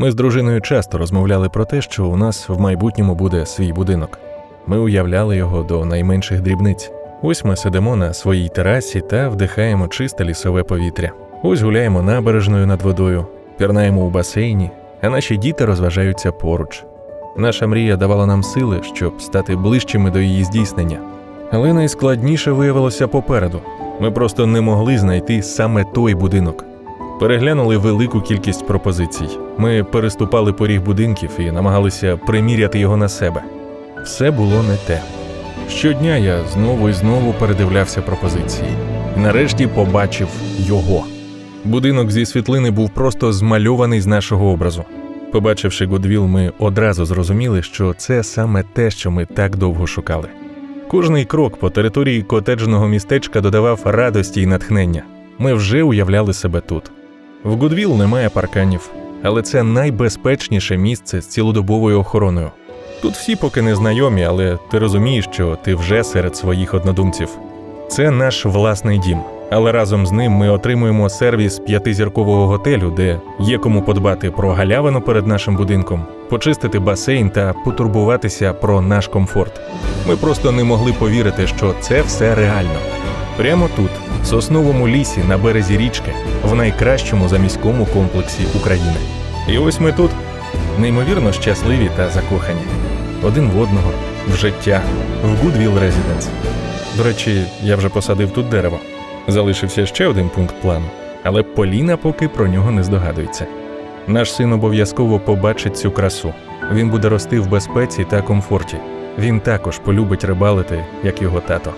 Ми з дружиною часто розмовляли про те, що у нас в майбутньому буде свій будинок. Ми уявляли його до найменших дрібниць. Ось ми сидимо на своїй терасі та вдихаємо чисте лісове повітря. Ось гуляємо набережною над водою, пірнаємо у басейні, а наші діти розважаються поруч. Наша мрія давала нам сили, щоб стати ближчими до її здійснення. Але найскладніше виявилося попереду. Ми просто не могли знайти саме той будинок. Переглянули велику кількість пропозицій. Ми переступали поріг будинків і намагалися приміряти його на себе. Все було не те. Щодня я знову і знову передивлявся пропозиції. Нарешті побачив його. Будинок зі світлини був просто змальований з нашого образу. Побачивши Гудвіл, ми одразу зрозуміли, що це саме те, що ми так довго шукали. Кожний крок по території котеджного містечка додавав радості і натхнення. Ми вже уявляли себе тут. В Гудвіл немає парканів, але це найбезпечніше місце з цілодобовою охороною. Тут всі поки не знайомі, але ти розумієш, що ти вже серед своїх однодумців. Це наш власний дім, але разом з ним ми отримуємо сервіс п'ятизіркового готелю, де є кому подбати про галявину перед нашим будинком, почистити басейн та потурбуватися про наш комфорт. Ми просто не могли повірити, що це все реально. Прямо тут, сосновому лісі на березі річки, в найкращому заміському комплексі України. І ось ми тут, неймовірно щасливі та закохані. Один в одного, в життя, в Goodwill Residence. До речі, я вже посадив тут дерево. Залишився ще один пункт плану, але Поліна поки про нього не здогадується. Наш син обов'язково побачить цю красу. Він буде рости в безпеці та комфорті. Він також полюбить рибалити, як його тато.